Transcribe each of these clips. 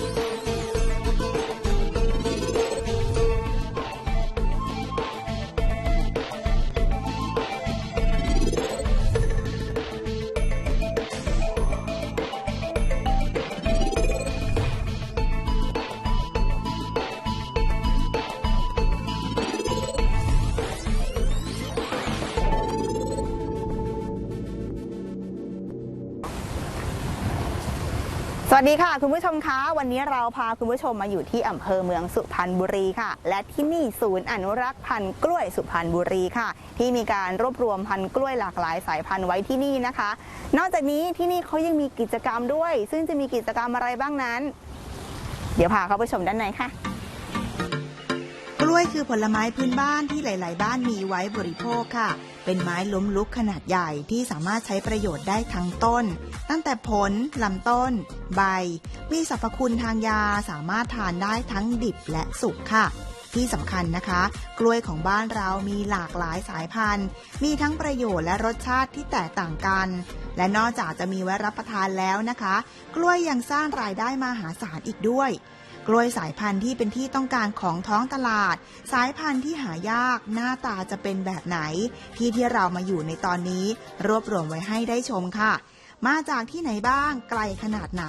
สวั สดีค่ะ คุณผู้ชมคะวันนี้เราพาคุณผู้ชมมาอยู่ที่อำเภอเมืองสุพรรณบุรีค่ะ และที่นี่ศูนย์อนุรักษ์พันธุ์กล้วยสุพรรณบุรีค่ะ ที่มีการรวบรวมพันธุ์กล้วยหลากหลายสายพันธุ์ไว้ที่นี่นะคะ นอกจากนี้ที่นี่เขายังมีกิจกรรมด้วย ซึ่งจะมีกิจกรรมอะไรบ้างนั้น เดี๋ยวพาเข้าไปชมด้านในค่ะ ล้วยคือผลไม้พื้นบ้านที่หลาย ๆ บ้านมีไว้บริโภคค่ะ เป็นไม้ล้มลุกขนาดใหญ่ที่สามารถใช้ประโยชน์ได้ทั้งต้น ตั้งแต่ผล ลำต้น ใบ มีสรรพคุณทางยาสามารถทานได้ทั้งดิบและสุกค่ะ ที่สำคัญนะคะ กล้วยของบ้านเรามีหลากหลายสายพันธุ์ มีทั้งประโยชน์และรสชาติที่แตกต่างกัน และนอกจากจะมีไว้รับประทานแล้วนะคะ กล้วยยังสร้างรายได้มหาศาลอีกด้วย กล้วยสายพันธุ์ที่เป็นที่ต้องการของท้องตลาด สายพันธุ์ที่หายากหน้าตาจะเป็นแบบไหน ที่ที่เรามาอยู่ในตอนนี้ รวบรวมไว้ให้ได้ชมค่ะ มาจากที่ไหนบ้างไกลขนาดไหน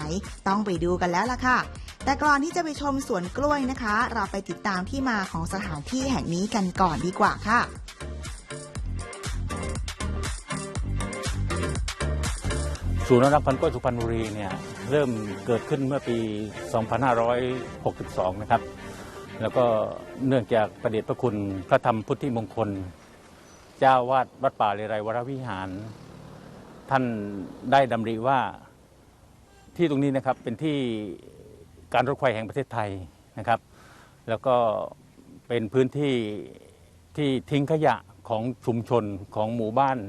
ต้องไปดูกันแล้วล่ะค่ะ แต่ก่อนที่จะไปชมสวนกล้วยนะคะ เราไปติดตามที่มาของสถานที่แห่งนี้กันก่อนดีกว่าค่ะ ศูนย์อนุรักษ์พันธุ์กล้วยสุพรรณบุรีเนี่ยเริ่มเกิดขึ้นเมื่อปี 2562 นะครับ แล้วก็เนื่องจากประเดชพระคุณพระธรรมพุทธิมงคล เจ้าวาดวัดป่าเลไรวรวิหาร ท่านได้ดำริว่าที่ตรงนี้นะครับเป็นที่การรถไฟแห่งประเทศไทยนะครับ แล้วก็เป็นพื้นที่ที่ทิ้งขยะของชุมชนของหมู่บ้าน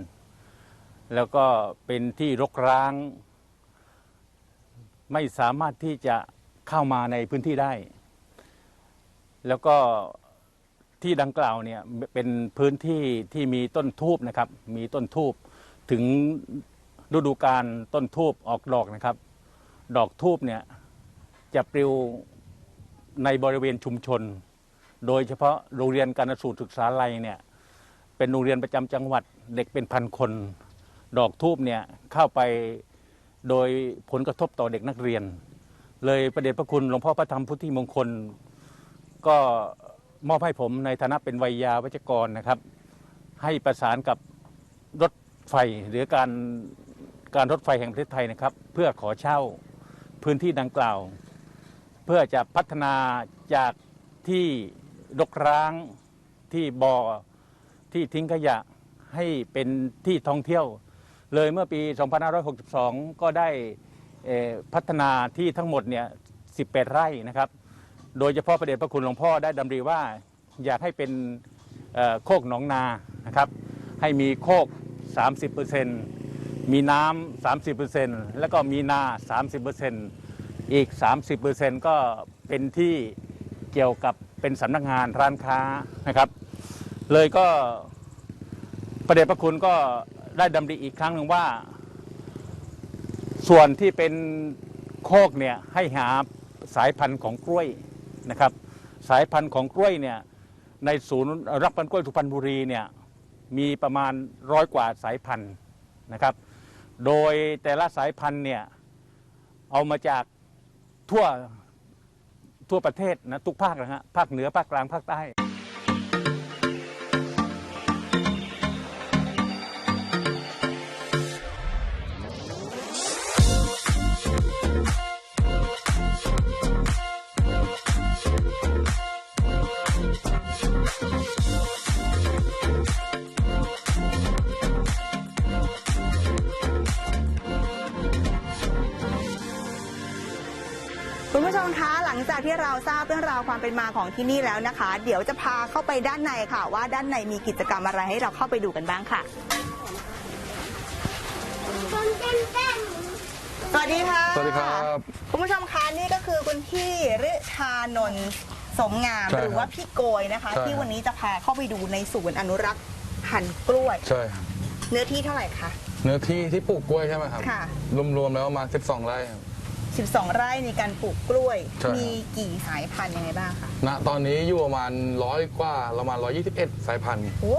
แล้วก็เป็นที่รกร้าง ไม่สามารถที่จะเข้ามาในพื้นที่ได้ แล้วก็ที่ดังกล่าวเนี่ยเป็นพื้นที่ที่มีต้นทูบนะครับ มีต้นทูบถึงฤดูการต้นทูบออกดอกนะครับ ดอกทูบเนี่ยจะปลิวในบริเวณชุมชน โดยเฉพาะโรงเรียนการสูตรศึกษาลัยเนี่ยเป็นโรงเรียนประจำจังหวัดเด็กเป็นพันคน ดอกทูบเนี่ยเข้าไปโดยผลกระทบต่อเด็กนักเรียน เลยประเดชพระคุณหลวงพ่อพระธรรมพุทธิมงคล ก็มอบให้ผมในฐานะเป็นวัยยาวัจกรนะครับ ให้ประสานกับรถไฟหรือการการรถไฟแห่งประเทศไทยนะครับ เพื่อขอเช่าพื้นที่ดังกล่าว เพื่อจะพัฒนาจากที่รกร้างที่บ่อที่ทิ้งขยะให้เป็นที่ท่องเที่ยว เลยเมื่อปี 2562 ก็ได้พัฒนาที่ทั้งหมดเนี่ย 18 ไร่นะครับ โดยเฉพาะประเดชพระคุณหลวงพ่อได้ดำริว่าอยากให้เป็นโคกหนองนานะครับ ให้มีโคก 30%มีน้ำ 30%แล้วก็มีนา 30%อีก 30%ก็เป็นที่เกี่ยวกับเป็นสำนักงานร้านค้านะครับ เลยก็ประเดชพระคุณก็ ได้ดำริอีกครั้งหนึ่งว่า ส่วนที่เป็นโคกเนี่ยให้หาสายพันธุ์ของกล้วยนะครับ สายพันธุ์ของกล้วยเนี่ยในศูนย์รักพันธุ์กล้วยสุพรรณบุรีเนี่ยมีประมาณร้อยกว่าสายพันธุ์นะครับ โดยแต่ละสายพันธุ์เนี่ยเอามาจากทั่วทั่วประเทศนะทุกภาคนะฮะภาคเหนือภาคกลางภาคใต้ ที่เราทราบเรื่องราวความเป็นมาของที่นี่แล้วนะคะ เดี๋ยวจะพาเข้าไปด้านในค่ะ ว่าด้านในมีกิจกรรมอะไรให้เราเข้าไปดูกันบ้างค่ะ สวัสดีค่ะสวัสดีครับ คุณผู้ชมคะนี่ก็คือคุณพี่ฤชานนท์สมงามใช่หรือว่าครับพี่โกยนะคะ ใช่ที่วันนี้จะพาเข้าไปดูในศูนย์อนุรักษ์พันธุ์กล้วย ใช่ครับเนื้อที่เท่าไหร่คะ เนื้อที่ที่ปลูกกล้วยใช่ไหมครับค่ะ รวมๆแล้วประมาณ12ไร่ครับ 12 ไร่ในการปลูกกล้วย ใช่ครับมีกี่สายพันธุ์ยังไงบ้างคะณตอนนี้อยู่ประมาณร้อยกว่าประมาณ121 สายพันธุ์โอ้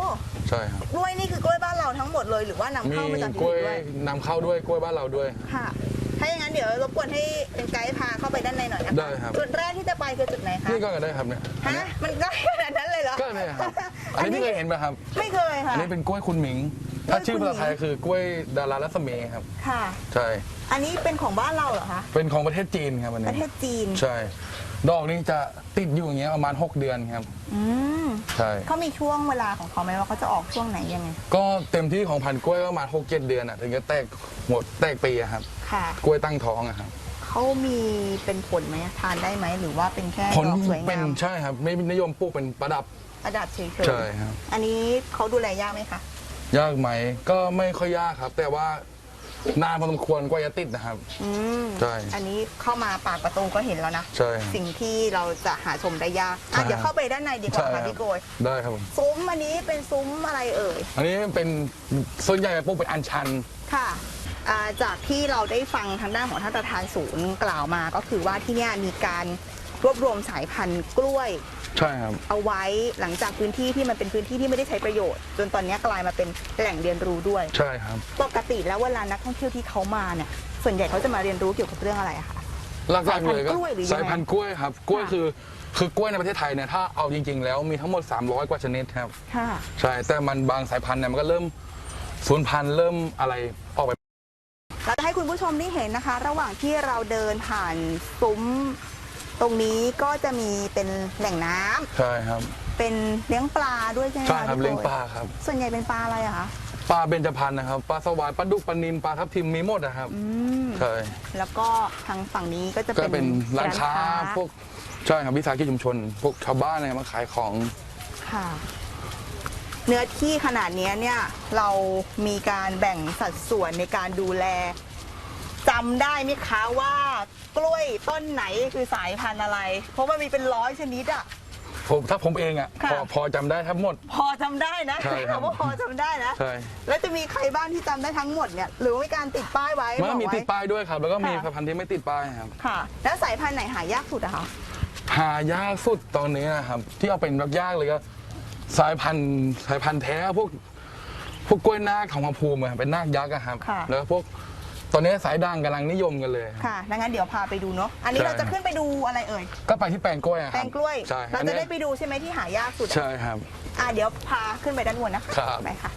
ใช่ครับกล้วยนี่คือกล้วยบ้านเราทั้งหมดเลยหรือว่านำมีเข้ามาจากกที่ล้วยอื่นด้วยนำเข้าด้วยกล้วยบ้านเราด้วย ค่ะถ้า อย่างนั้นเดี๋ยวรบกวนให้เป็นไกด์พาเข้าไปด้านในหน่อยนะคะได้ครับ จุดแรกที่จะไปคือจุดไหนคะนี่ก็ได้ครับเนี่ยอันฮะเนี้ยมันใกล้ขนาดนั้นเลยเหรอก็เนี่ยครับอันนี้พี่เคยเห็นไหมครับ ไม่เคยค่ะ อันนี้เป็นกล้วยคุณหมิงกล้วยถ้าชื่อคุณหมิภางษาไทยคือกล้วยดารารัศมีครับ ค่ะ ใช่ อันนี้เป็นของบ้านเราเหรอคะ เป็นของประเทศจีนครับอันปนี้ระเทศจีน ใช่ ดอกนี้จะติดอยู่อย่างเงี้ยประมาณ 6 เดือนครับ อืมใช่ เขามีช่วงเวลาของเขาไหมว่าเขาจะออกช่วงไหนยังไง ก็เต็มที่ของพันธุ์กล้วยก็ประมาณ6 7เดือนอะถึงจะแตกหมดแตกปีอะครับ ค่ะ กล้วยตั้งท้องอะครับเขามีเป็นผลไหมทานได้ไหมหรือว่าเป็นแค่ผลดอกสวยเป็นงามใช่ครับ ไม่นิยมปลูกเป็นประดับ ประดับเฉยใช่ครับ ๆอันนี้เขาดูแลยากไหมคะ ยากไหมก็ไม่ค่อยยากครับ แต่ว่า นานพอสมควรกว่าจะติดนะครับ อืมใช่ อันนี้เข้ามาปากประตูก็เห็นแล้วนะ ใช่ครับสิ่งที่เราจะหาชมได้ยากอะใช่ เดี๋ยวเข้าไปด้านในดีกว่าใช่ค่ะครับพี่โกยได้ครับผมซุ้มอันนี้เป็นซุ้มอะไรเอ่ย อันนี้เป็นส่วนใหญ่ปลูกเป็นอัญชัน ค่ะอ่าจากที่เราได้ฟังทางด้านของท่านประธานศูนย์กล่าวมาก็คือว่าที่เนี่ยมีการรวบรวมสายพันธุ์กล้วย ใช่ครับ เอาไว้หลังจากพื้นที่ที่มันเป็นพื้นที่ที่ไม่ได้ใช้ประโยชน์ จนตอนนี้กลายมาเป็นแหล่งเรียนรู้ด้วย ใช่ครับ ปกติแล้วเวลานักท่องเที่ยวที่เขามาเนี่ยส่วนใหญ่เขาจะมาเรียนรู้เกี่ยวกับเรื่องอะไรอะคะ หลักๆเลยก็สายพันธุ์กล้วยหรือยังไงสายพันธุ์กล้วยครับ กล้วยค่ะ คือคือกล้วยในประเทศไทยเนี่ยถ้าเอาจริง ๆ แล้วมีทั้งหมด 300 กว่าชนิดครับ ค่ะ ใช่ แต่มันบางสายพันธุ์เนี่ยมันก็เริ่มสูญพันธุ์เริ่มอะไรออกไป เราจะให้คุณผู้ชมได้เห็นนะคะ ระหว่างที่เราเดินผ่านซุ้ม ตรงนี้ก็จะมีเป็นแหล่งน้ำใช่ครับเป็นเลี้ยงปลาด้วยใช่ไหมใช่คะครับพี่โกเลี้ยงปลาครับ ส่วนใหญ่เป็นปลาอะไรอะคะปลาเบญจพรรณนะครับปลาสวายปลาดุกปลานิลปลาทับทิมมีหมดนะครับอืมใช่แล้วก็ทางฝั่งนี้ก็จะก็เป็นเป็นร้านค้าพวกใช่ครับวิสาหกิจชุมชน พวกชาวบ้านเนี่ยมาขายของ ค่ะ เนื้อที่ขนาดเนี้ยเนี่ยเรามีการแบ่งสัดส่วนในการดูแล จำได้ไหมคะว่ากล้วยต้นไหนคือสายพันธุ์อะไร เพราะมันมีเป็นร้อยชนิดอะ ผมถ้าผมเองอะค่ะพอพอจำได้ทั้งหมด พอจำได้นะใช่ครับ คำว่าพอจำได้นะ ใช่แล้วจะมีใครบ้างที่จำได้ทั้งหมดเนี่ยหรือว่ามีการติดป้ายไว้มันก็มีบอกไว้ติดป้ายด้วยครับ แล้วก็มีค่ะสายพันธุ์ที่ไม่ติดป้ายครับ ค่ะ แล้วสายพันธุ์ไหนหายากสุดอะคะ หายากสุดตอนนี้นะครับ ที่เอาเป็นแบบยากเลยก็สายพันธุ์สายพันธุ์แท้พวก พวกกล้วยนาคของพระภูมิอะเป็นนาคยักษ์อะครับ ค่ะ แล้วพวก ตอนนี้สายด่างกำลังนิยมกันเลย ค่ะดังนั้นเดี๋ยวพาไปดูเนาะ อันนี้ใช่ เราจะขึ้นไปดูอะไรเอ่ย ก็ไปที่แปลงกล้วยอะคแตรับงกล้วย ใช่เราอันจะนี้ยได้ไปดูใช่ไหมที่หายากสุดอะใช่ครับ อะเดี๋ยวพาขึ้นไปด้านบนนะคะ ครับ ไปค่ะ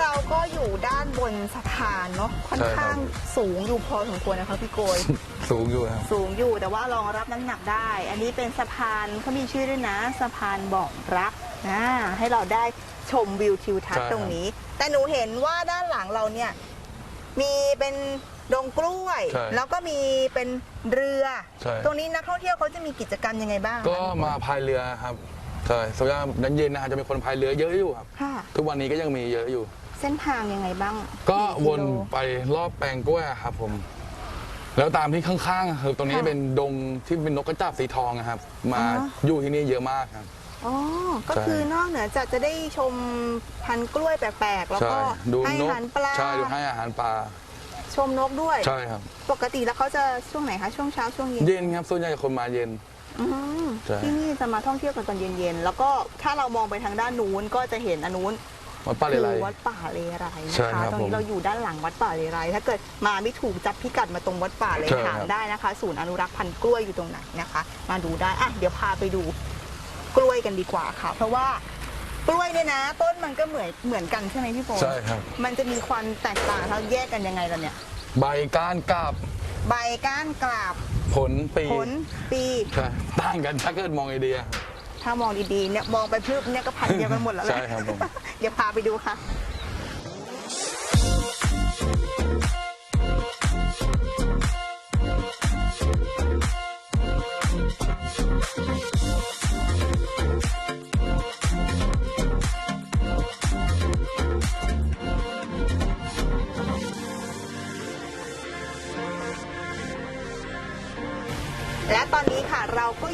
เราก็อยู่ด้านบนสะพานเนาะค่อนใช่ครับ ข้างสูงอยู่พอสมควรนะคะพี่โกย สูงอยู่ครับ สูงอยู่แต่ว่ารองรับน้ำหนักได้ อันนี้เป็นสะพานเขามีชื่อด้วยนะ สะพานบอกรักนะให้เราได้ชมวิวทิวทัศน์ตรงนี้ แต่หนูเห็นว่าด้านหลังเราเนี่ย มีเป็นดงกล้วย ใช่แล้วก็มีเป็นเรือ ใช่ ตรงนี้นักท่องเที่ยวเขาจะมีกิจกรรมยังไงบ้างก็มาพายเรือครับใช่ส่วนใหญ่ดันเย็นนะฮะจะมีคนพายเรือเยอะอยู่ครับ ค่ะ ทุกวันนี้ก็ยังมีเยอะอยู่ เส้นทางยังไงบ้างก็กี่วนโลไปรอบแปลงกล้วยอะครับผม แล้วตามที่ข้างๆอะคือตรงนี้ค่ะเป็นดงที่เป็นนกกระจาบสีทองอะครับ มาอ๋ออยู่ที่นี่เยอะมากครับ อ๋อ ก็ใช่คือนอกเหนือจากจะได้ชมพันธุ์กล้วยแปลกๆ แล้วใช่ก็ดูให้นอากหารปลา ใช่ดูให้อาหารปลา ชมนกด้วย ใช่ครับ ปกติแล้วเขาจะช่วงไหนคะ ช่วงเช้าช่วงเย็นเย็นครับส่วนใหญ่คนมาเย็น อืมใช่ ที่นี่จะมาท่องเที่ยวกันตอนเย็นๆ แล้วก็ถ้าเรามองไปทางด้านนู้นก็จะเห็นอนนุน วัดป้าเลคืไลวัดป่าเลไรนะใช่คะครับตรงผมนี้เราอยู่ด้านหลังวัดป่าเลไร ถ้าเกิดมาไม่ถูกจับพิกัดมาตรงวัดป่าเลยใช่ครับ ถามได้นะคะ ศูนย์อนุรักษ์พันธุ์กล้วยอยู่ตรงไหนนะคะ มาดูได้อะเดี๋ยวพาไปดูกล้วยกันดีกว่าค่ะ เพราะว่ากล้วยเนี่ยนะ ต้นมันก็เหมือนเหมือนกันใช่ไหมพี่โฟใช่ครับ มันจะมีความแตกต่างเราแยกกันยังไงล่ะเนี่ย ใบก้านกาบใบก้านกราบผลปีผลปี ใช่ต่างกันถ้าเกิดมองไอเดีย ถ้ามองดีๆเนี่ยมองไปพรึบเนี่ยก็พันเดียวกันหมดแล้วแหละใช่ครับผม เดี๋ยวพาไปดูค่ะ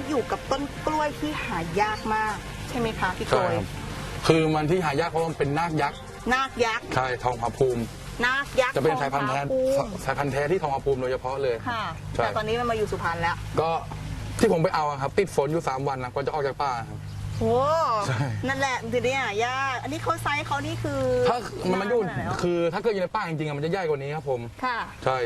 อนนี้ค่ะเราก็อยู่กับต้นกล้วยที่หายากมาก ใช่ไหมคะพี่โกใช่ยครับคือมันที่หายากเพราะมันเป็นนาคยักษ์นาคยักษ์ใช่ทองผาภูมิ นาคยักษ์จะเป็นสายพันธุ์แท้ทองผาภูมิสายพันธุ์แท้ที่ทองผาภูมิโดยเฉพาะเลย ค่ะ ใช่ แต่ตอนนี้มันมาอยู่สุพรรณแล้วก็ที่ผมไปเอาอะครับ ติดฝนอยู่ 3 วันนะกว่าจะออกจากป่าครับ โอ้ใช่ นั่นแหละคือเนี่ยยากอันนี้เขาไซส์เขานี่คือถ้ามันมันอยู่ขนาดไหแล้วคือถ้าเกิดอยู่ในป่าจริงๆอะมันจะใหญ่กว่านี้ครับผม ค่ะ ใช่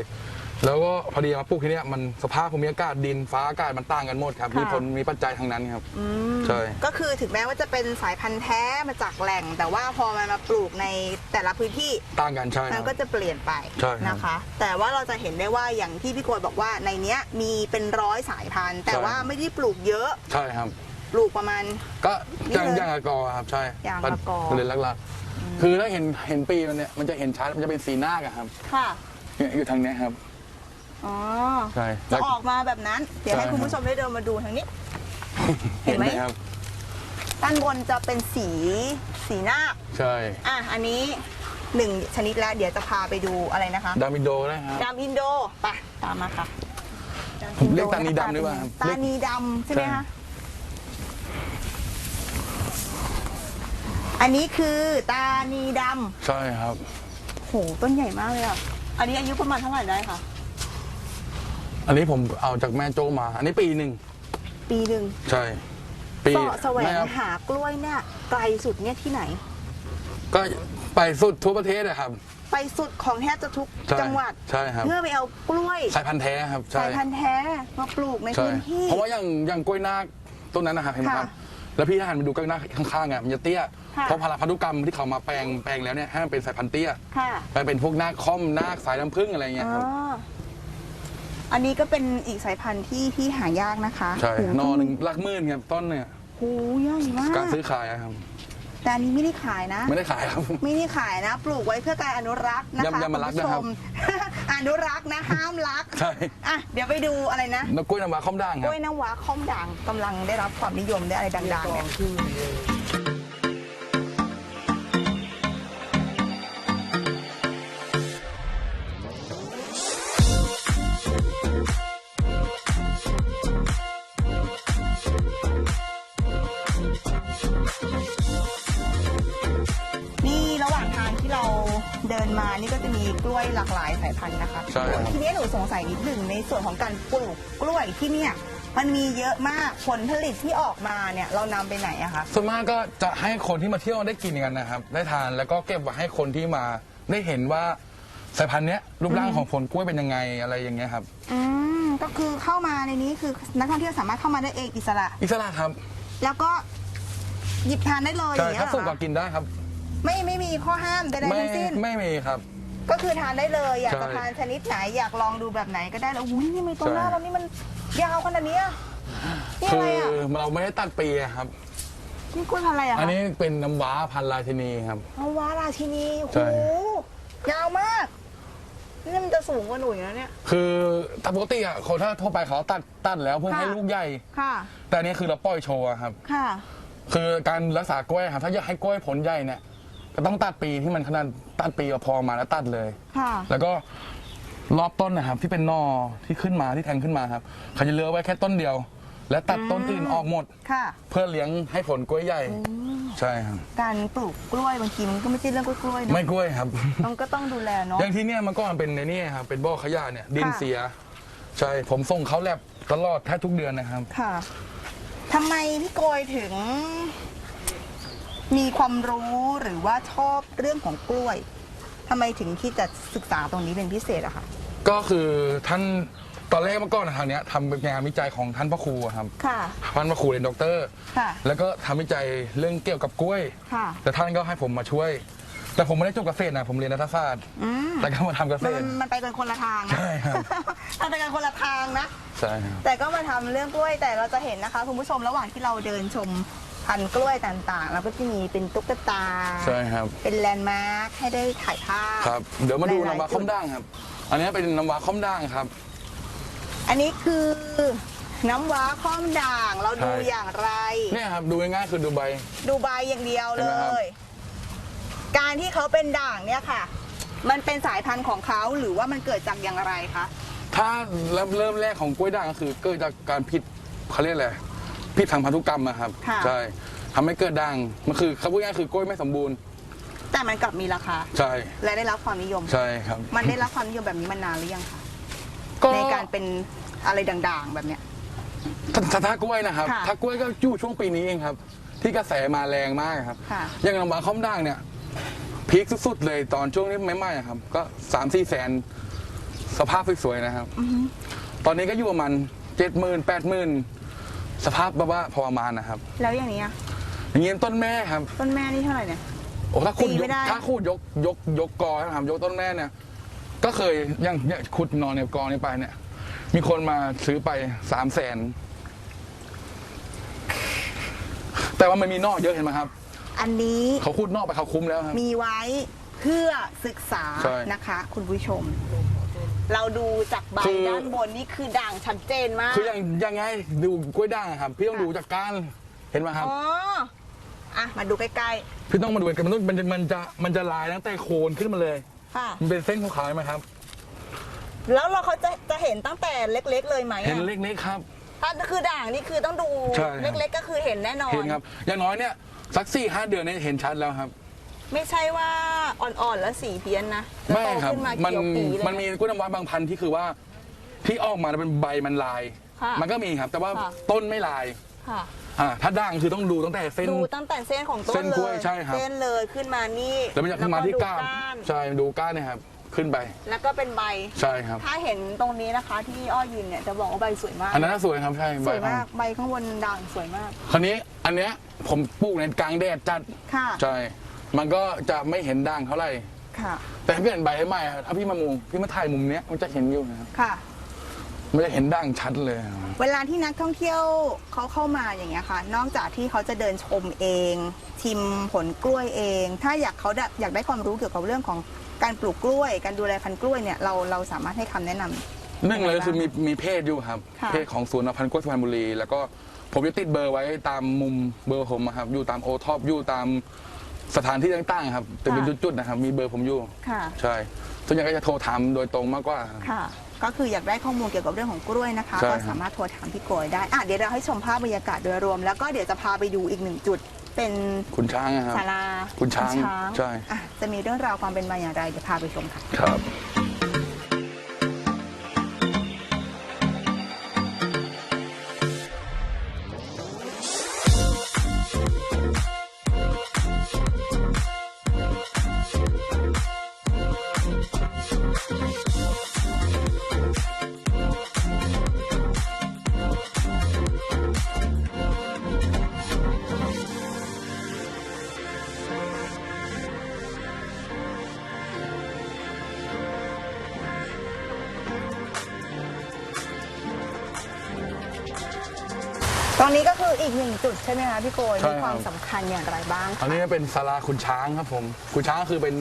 แล้วก็พอดีมาปลูกที่เนี้ยมันสภาพภูมิอากาศดินฟ้าอากาศมันต่างกันหมดครับค่ะมีผลมีปัจจัยทางนั้นครับ อืมใช่ ก็คือถึงแม้ว่าจะเป็นสายพันธุ์แท้มาจากแหล่ง แต่ว่าพอมันมาปลูกในแต่ละพื้นที่ ต่างกันใช่คมัรันบ ก็จะเปลี่ยนไปใช่ครับนะคะ แต่ว่าเราจะเห็นได้ว่าอย่างที่พี่โกยบอกว่าในเนี้ยมีเป็นร้อยสายพันธุ์ แต่ใช่ ว่าไม่ได้ปลูกเยอะใช่ครับ ปลูกประมาณ ก็อย่างนี่เลยอย่างละกอครับใช่อย่างละกอประเด็นหลักๆคือถ้าเห็นเห็นปีมันเนี่ยมันจะเห็นชัดมันจะเป็นสีหน้าคอะครับค่ะ เนี่ยอยู่ทางเนี้ยครับ อ๋อใช่จะออกมาแบบนั้น เดี๋ยวให้ใช่คุณผู้ชมได้เดินมาดูทางนี้ เห็นไหมครับ ด้านบนจะเป็นสีสีหน้าคใช่อะอันนี้หนึ่งชนิดแล้วเดี๋ยวจะพาไปดูอะไรนะคะ ดามิโดนะครับดำอินโดไปตามมาค่ะผมเรียกตานีดำดีกว่าครับตานีดำใช่ไหมใช่ คะ อันนี้คือตานีดใช่ครับำโหต้นใหญ่มากเลยอะ อันนี้อายุประมาณเท่าไหร่ได้คะ อันนี้ผมเอาจากแม่โจมา อันนี้ปีหนึ่งปีหนึ่งใช่ ปีเสาะแสวงนะครับหากล้วยเนี่ยไกลสุดเนี่ยที่ไหน ก็ไปสุดทั่วประเทศนะครับ ไปสุดของแทบจะทุกใช่จังหวัด ใช่ครับ เพื่อไปเอากล้วยสายพันธุ์แท้ครับใช่ สายพันธุ์แท้มาปลูกในใช่ พื้นที่ เพราะว่าอย่างอย่างกล้วยนาคต้นนั้นนะครับเห็นไหมครับ ค่ะแล้วพี่ทหารไปดูกล้วยนาคข้างๆอะมันจะเตี้ย ค่ะ เพราะพลาพันธุกรรมที่เขามาแปลงแปลงแล้วเนี่ยให้มันเป็นสายพันธุ์เตี้ยค่ะไปเป็นพวกนาคค่อมนาคสายน้ำผึ้งอะไรอย่างเงี้ยครับ อ๋ออันนี้ก็เป็นอีกสายพันธุ์ที่ที่หายากนะคะใช่โหนอหนึ่งหลักหมื่นครับต้นเนี่ยโหใหญ่มาก การซื้อขายอะครับ แต่อันนี้ไม่ได้ขายนะ ไม่ได้ขายครับ ไม่ได้ขายนะ ปลูกไว้เพื่อการอนุรักษ์นะคะอย่าอย่ามารักณผู้ชนะครับอนุรักษ์นะห้ามรัก ใช่อะ เดี๋ยวไปดูอะไรนะ นกกล้วยน้ำว้าค่อมด่างคกรับ ล้วยน้ำว้าข้อมด่างกำลังได้รับความนิยมได้อะไรดังๆเนี่ยนี่ เดินมานี่ก็จะมีกล้วยหลากหลายสายพันธุ์นะคะใช่ครับ ทีนี้หนูสงสัยนิดหนึ่งในส่วนของการปลูกกล้วยที่เนี่ยมันมีเยอะมากผลผลิตที่ออกมาเนี่ยเรานำไปไหนอะคะส่วนมากก็จะให้คนที่มาเที่ยวได้กินกันนะครับ ได้ทานแล้วก็เก็บไว้ให้คนที่มาได้เห็นว่าสายพันธุ์เนี้ยรูปร่างของผลกล้วยเป็นยังไงอะไรอย่างเงี้ยครับอืมก็คือเข้ามาในนี้คือนักท่องเที่ยวสามารถเข้ามาได้เองอิสระ อิสระครับแล้วก็หยิบทานได้เลยอใช่ย่างเงี้ถ้ายเหรสุกอก็คะกินได้ครับ ไม่ไม่มีข้อห้ามใดๆไม่ทั้งสิ้น ไม่มีครับ ก็คือทานได้เลย อยากจะใช่ทานชนิดไหนอยากลองดูแบบไหนก็ได้แล้วอุ้ยนี่ไม่ตรงหน้าใช่ เรานี่มันยาวขนาดเนี้ยนี่คือะไรออะเราไม่ได้ตัดปีอะครับ นี่กล้วยพันธุ์อะไรอะอันคะนี้เป็นน้ำว้าพันธุ์ราชินีครับ เอาวาราชินีโอ้ใช่ โหยาวมากนี่มันจะสูงกว่าหนูอยู่แล้วเนี่ย คือตามปกติอะคนถ้าทั่วไปเขาตัดตัดแล้วเพื่อค่ะ ให้ลูกใหญ่ ค่ะ แต่อันนี้คือเราปล่อยโชว์อะครับ ค่ะ คือการรักษากล้วยครับถ้าอยากให้กล้วยผลใหญ่เนี่ย ก็ต้องตัดปีที่มันขนาดตัดปีพอมาแล้วตัดเลย ค่ะ แล้วก็รอบต้นนะครับที่เป็นนอที่ขึ้นมาที่แทงขึ้นมาครับเขาจะเหลือไว้แค่ต้นเดียว และตัดต้นอื่นออกหมด ค่ะ เพื่อเลี้ยงให้ผลกล้วยใหญ่ ใช่ครับ การปลูกกล้วยบางทีมันก็ไม่ใช่เรื่องกล้วยๆนะไม่กล้วยครับ มันก็ต้องดูแลเนาะ อย่างที่เนี่ยมันก็เป็นในนี่ครับเป็นบ่อขยะเนี่ยดินค่ะ เสีย ใช่ผมส่งเขาแลบตลอดแทบทุกเดือนนะครับ ค่ะทำไมพี่โกยถึง มีความรู้หรือว่าชอบเรื่องของกล้วยทำไมถึงที่จะศึกษาตรงนี้เป็นพิเศษอะคะก็คือท่านตอนแรกเมื่อก่อนนะทางเนี้ยทำเป็นงานวิจัยของท่านพระครูอะครับค่ะ ท่านพระครูเรียนด็อกเตอร์ ค่ะ แล้วก็ทำวิจัยเรื่องเกี่ยวกับกล้วย ค่ะ แต่ท่านก็ให้ผมมาช่วย แต่ผมไม่ได้จบเกษตรนะผมเรียนรัฐศาสตร์ อืมแต่ก็มาทำเกษมันตรมันไปกันคนละทางนะ ใช่ครับ มันไปกันคนละทางนะ ใช่ครับ แต่ก็มาทำเรื่องกล้วยแต่เราจะเห็นนะคะ คุณผู้ชมระหว่างที่เราเดินชม พันธุ์กล้วยต่างๆเราก็จะมีเป็นตุ๊กตา ใช่ครับ เป็นแลนด์มาร์คให้ได้ถ่ายภาพ ครับ เดี๋ยวมาดูหลายๆน้ำว้าจุด ข้อมด่างครับ อันนี้เป็นน้ำว้าข้อมด่างครับ อันนี้คือน้ำว้าข้อมด่างเราดูใช่ อย่างไร เนี่ยครับดูง่ายๆคือดูใบ ดูใบอย่างเดียวเห็เลนไหมครับ ย การที่เขาเป็นด่างเนี่ยค่ะ มันเป็นสายพันธุ์ของเขาหรือว่ามันเกิดจากอย่างไรคะ ถ้าเริ่มเริ่มแรกของกล้วยด่างก็คือเกิดจากการผิดเขาเรียกอะไร ผิดทางพันธุกรรมอะครับ ค่ะ ใช่ทำให้เกิดด่างมันคือคำพูดง่ายๆคือกล้วยไม่สมบูรณ์ แต่มันกลับมีราคา ใช่และได้รับความนิยม ใช่ครับมันได้รับความนิยมแบบนี้มานานหรือยังคะก็ในการเป็นอะไรด่างๆ แบบเนี้ย ถ้าถ้าถ้ากล้วยนะครับ ค่ะถ้ากล้วยก็อยู่ช่วงปีนี้เองครับ ที่กระแสมาแรงมากครับ ค่ะ อย่างลำบากข้อมด่างเนี่ยพีคสุดๆเลยตอนช่วงนี้ไม่ไหม้อะครับ ก็สามสี่แสนสภาพสวยๆนะครับ ตอนนี้ก็อยู่ประมาณเจ็ดหมื่นแปดหมื่น สภาพแบบว่าพอประมาณนะครับ แล้วอย่างนี้อะอย่างเงี้ยต้นแม่ครับ ต้นแม่นี่เท่าไหร่เนี่ย โอ้ถ้าขุดตียไม่กได้ ถ้าขุดยกยกยกกอนะครับยกต้นแม่เนี่ย ก็เคยอย่างเนี่ยขุดนอนในกอนี้ไปเนี่ย มีคนมาซื้อไปสามแสนแต่ว่ามันมีนอกเยอะเห็นไหมครับ อันนี้เขาขุดนอกไปเขาคุ้มแล้วครับ มีไว้เพื่อศึกษาใช่ นะคะ คุณผู้ชม เราดูจากใบคือ ด้านบนนี่คือด่างชัดเจนมากคืออย่างยังไงดูกล้วยด่างอะครับ พี่ต้องดูจากก้านเห็นไหมครับ อ๋ออะมาดูใกล้พี่ต้องมาดูกันมันต้องมันจะมันจะมันจะลายตั้งแต่โคนขึ้นมาเลย ๆค่ะ มันเป็นเส้นขาวๆเห็นไหมครับ แล้วเราเขาจะจะเห็นตั้งแต่เล็ก ๆ เลยไหมอะเห็นเล็กๆครับ ถ้าคือด่างนี่คือต้องดูใช่ครับ เล็ก ๆ ก็คือเห็นแน่นอน เห็นครับ อย่างน้อยเนี่ยสักสี่ห้าเดือนเนี่ยเห็นชัดแล้วครับ ไม่ใช่ว่าอ่อนๆแล้วสีเพี้ยนนะแล้วไม่โตครับ ขึ้นมามันเขียวปีเลยมันมีกล้วยน้ำว้าบางพันธุ์ที่คือว่าที่ออกมาแล้วเป็นใบมันลาย ค่ะมันก็มีครับ แต่ว่าค่ะ ต้นไม่ลายค่ะ อ่าถ้าด่างคือต้องดูตั้งแต่เส้น ดูตั้งแต่เส้นของต้เส้นนเลกล้วยยใช่ครับ เส้นเลยขึ้นมานี่แล้วมันจะขึ้นมาที่ก้านแล้วดูใช่ดูก้านเนี่ยครับ ขึ้นไปแล้วก็เป็นใบ ใช่ครับ ถ้าเห็นตรงนี้นะคะที่อ้อยืนเนี่ยจะบอกว่าใบสวยมาก อันนั้นน่าสวยครับใช่สวยใบมากใบข้างบนด่างสวยมาก คราวนี้อันเนี้ยผมปลูกในกลางแดดจัดค่ะ ใช่ มันก็จะไม่เห็นด่างเท่าไหร่ค่ะ แต่ถ้าเปลี่ยนใบให้ใหม่อะถ้าพี่มามุงพี่มาถ่ายมุมเนี้ยมันจะเห็นอยู่นะครับค่ะ มันจะเห็นด่างชัดเลยเวลาที่นักท่องเที่ยวเขาเข้ามาอย่างเงี้ยค่ะ นอกจากที่เขาจะเดินชมเอง ชิมผลกล้วยเอง ถ้าอยากเขาได้อยากได้ความรู้เกี่ยวกับเรื่องของการปลูกกล้วย การดูแลพันธุ์กล้วยเนี่ยเราเราสามารถให้คำแนะนำ หนึ่งเลยคือมีมีเพจอยู่ครับ ค่ะ เพจของศูนย์พันธุ์กล้วยสุพรรณบุรี แล้วก็ผมจะติดเบอร์ไว้ตามมุมเบอร์ผมอะครับ อยู่ตามโอท็อปอยู่ตาม สถานที่ต่างๆครับแต่เป็นจุดๆนะครับ มีเบอร์ผมอยู่ค่ะ ใช่ส่วนใหญ่ก็จะโทรถามโดยตรงมากกว่าครับค่ะ ก็คืออยากได้ข้อมูลเกี่ยวกับเรื่องของกล้วยนะคะ ใช่ก็ครับ สามารถโทรถามพี่โกยได้อะเดี๋ยวเราให้ชมภาพบรรยากาศโดยรวม แล้วก็เดี๋ยวจะพาไปดูอีกหนึ่งจุด เป็นคุณช้างอะครับ ศาลาคุณช้างใช่ อะจะมีเรื่องราวความเป็นมาอย่างไรเดี๋ยวพาไปชมค่ะ ครับ ตรงนี้ก็คืออีกหนึ่งจุดใช่ไหมคะพี่โกยใช่มีครับความสำคัญอย่างไรบ้างอันนี้เป็นศาลาคุณช้างครับผมคุณช้างก็คือเป็น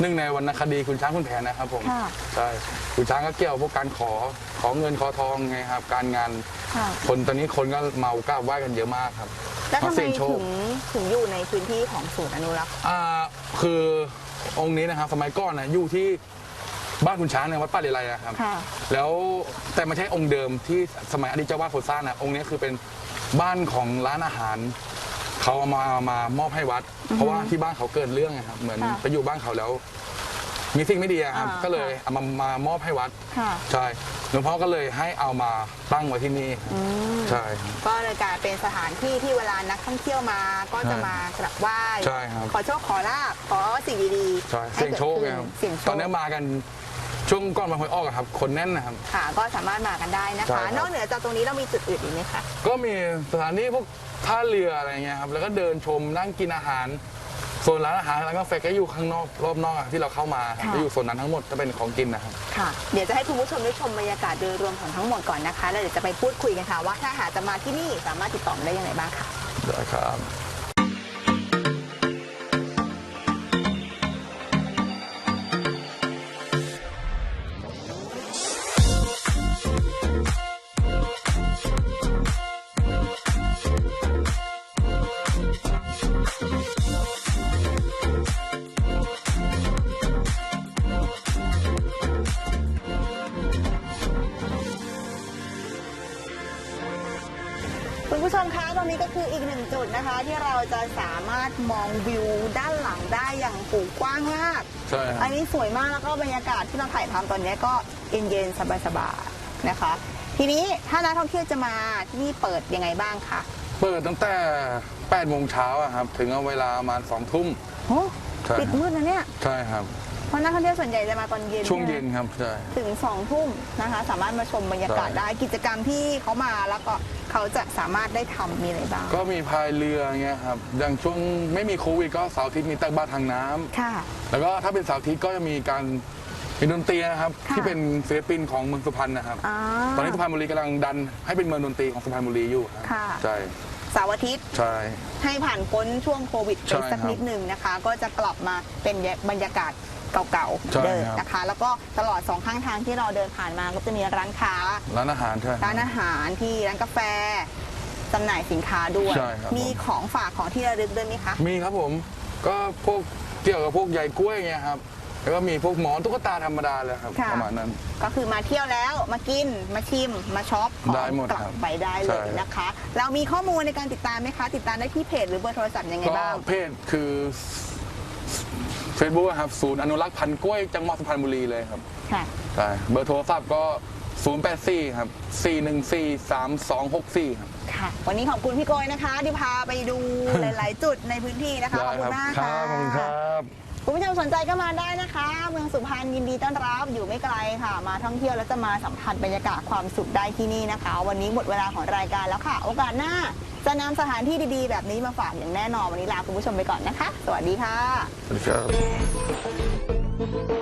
หนึ่งในวรรณคดีคุณช้างคุณแผนนะครับผมค่ะใช่คุณช้างก็เกี่ยวพวกการขอขอเงินขอทองไงครับ การงานค่ะคนตอนนี้คนก็เมากราบไหว้กันเยอะมากครับ แล้วทำไมเสี่ยงโชถึคงถึงอยู่ในพื้นที่ของศูนย์อนุรักษ์อ่าคือองค์นี้นะครับสมัยก่อนนะอยู่ที่บ้านคุณช้างในวัดป่าเลไลนะครับ ค่ะ แล้วแต่ไม่ใช่องค์เดิมที่สมัยอดีตเจ้าวาดโพสร้างนะองค์นี้คือเป็น บ้านของร้านอาหารเขาเอามามามอบให้วัด เพราะว่าที่บ้านเขาเกิดเรื่องไงครับ เหมือนค่ะไปอยู่บ้านเขาแล้ว มีสิ่งไม่ดีอะครับ อ่าก็เลยค่ะ เอามามามอบให้วัด ค่ะใช่หลวงพ่อก็เลยให้เอามาตั้งไว้ที่นี่ครับอืมใช่ครับ ก็เลยกลายเป็นสถานที่ที่เวลานักท่องเที่ยวมาก็จะใช่มากราบไหว้ใช่ครับ ขอโชคขอลาบขอสิ่งดีๆใช่ให้เสี่ยงโชคกิดไงขึ้นครับเสี่ยงโชตคอนนี้มากัน ช่วงก่อนวันหวยออกอะครับ คนแน่นนะครับ ค่ะก็สามารถมากันได้นะใช่คะครับนอกเหนือจากตรงนี้เรามีจุดอื่นอีกไหมคะ ก็มีสถานที่พวกท่าเรืออะไรเงี้ยครับ แล้วก็เดินชมนั่งกินอาหารโซนร้านอาหารร้านกาแฟก็อยู่ข้างนอกรอบนอกอะที่เราเข้ามาครับค่ะ จะอยู่โซนนั้นทั้งหมดจะเป็นของกินนะครับ ค่ะ เดี๋ยวจะให้คุณผู้ชมได้ชมบรรยากาศโดยรวมของทั้งหมดก่อนนะคะ แล้วเดี๋ยวจะไปพูดคุยกันค่ะว่าถ้าหากจะมาที่นี่สามารถติดต่อมาได้ยังไงบ้างค่ะ ได้ครับ มารถมองวิวด้านหลังได้อย่างปูกว้างมาก ใช่คอัรับนนี้สวยมากแล้วก็บรรยากาศที่เราถ่ายทำตอนนี้ก็เย็นๆสบายๆนะคะ ทีนี้ถ้านักท่องเที่ยวจะมาที่นี่เปิดยังไงบ้างคะเปิดตั้งแต่8โมงเช้าอะครับ ถึงเอาเวลาประมาณ2ทุ่มโอ้ใช่ปิดมืดนะเนี่ย ใช่ครับ เพราะนักท่องเที่ยวส่วนใหญ่จะมาตอนเย็นช่วงใไหมเย็นครับใช่ ถึงสองทุ่มนะคะ สามารถมาชมบรรยากาศใช่ ได้กิจกรรมที่เขามาแล้วก็เขาจะสามารถได้ทำมีอะไรบ้างก็มีพายเรือเงี้ยครับอย่างช่วงไม่มีโควิดก็เสาร์อาทิตย์มีตักบาตรทางน้ำค่ะ แล้วก็ถ้าเป็นเสาร์อาทิตย์ก็จะมีการมีดนตรีนะครับค่ะ ที่เป็นศิลปินของเมืองสุพรรณนะครับ อ่า ตอนนี้สุพรรณบุรีกำลังดันให้เป็นเมืองดนตรีของสุพรรณบุรีอยู่ครับค่ะ ใช่เสาร์อาทิตย์ใช่ ให้ผ่านพ้นช่วงโควิดไปใช่สักครับ นิดหนึ่งนะคะ ก็จะกลับมาเป็นบรรยากาศ เก่าๆใช่เดิมครับ นะคะ แล้วก็ตลอดสองข้างทางที่เราเดินผ่านมาก็จะมีร้านค้า ร้านอาหารใช่ ร้านอาหารที่ร้านกาแฟจำหน่ายสินค้าด้วย ใช่ครับมีผม ของฝากของที่ระลึกด้วยไหมคะ มีครับผมก็พวกเกี่ยวกับพวกใยกล้วยเงี้ยครับแล้วก็มีพวกหมอนตุ๊กตาธรรมดาเลยครับค่ะ ประมาณนั้น ก็คือมาเที่ยวแล้วมากินมาชิม มาช็อปของได้หมดกลัครับไปได้เลใช่ ยนะคะ เรามีข้อมูลในการติดตามไหมคะ ติดตามได้ที่เพจหรือเบอร์โทรศัพท์ยังไงก็บ้าง เพจคือ Facebook ครับศูนย์อนุรักษ์พันธุ์กล้วยจังหวัดสุพรรณบุรีเลยครับค่ะใช่เบอร์โทรศัพท์ก็ 084 ครับ 414 3264 ครับ ค่ะ วันนี้ขอบคุณพี่โกยนะคะ ที่พาไปดูหลาย ๆ จุดในพื้นที่นะคะ ขอบคุณมากคค่ะรับขอบคุณครับ คุณผู้ชมสนใจก็มาได้นะคะ เมืองสุพรรณยินดีต้อนรับอยู่ไม่ไกลค่ะ มาท่องเที่ยวแล้วจะมาสัมผัสบรรยากาศความสุขได้ที่นี่นะคะ วันนี้หมดเวลาของรายการแล้วค่ะ โอกาสหน้าจะนำสถานที่ดีๆ แบบนี้มาฝากอย่างแน่นอนวันนี้ลาคุณผู้ชมไปก่อนนะคะ สวัสดีค่ะ สวัสดีครับ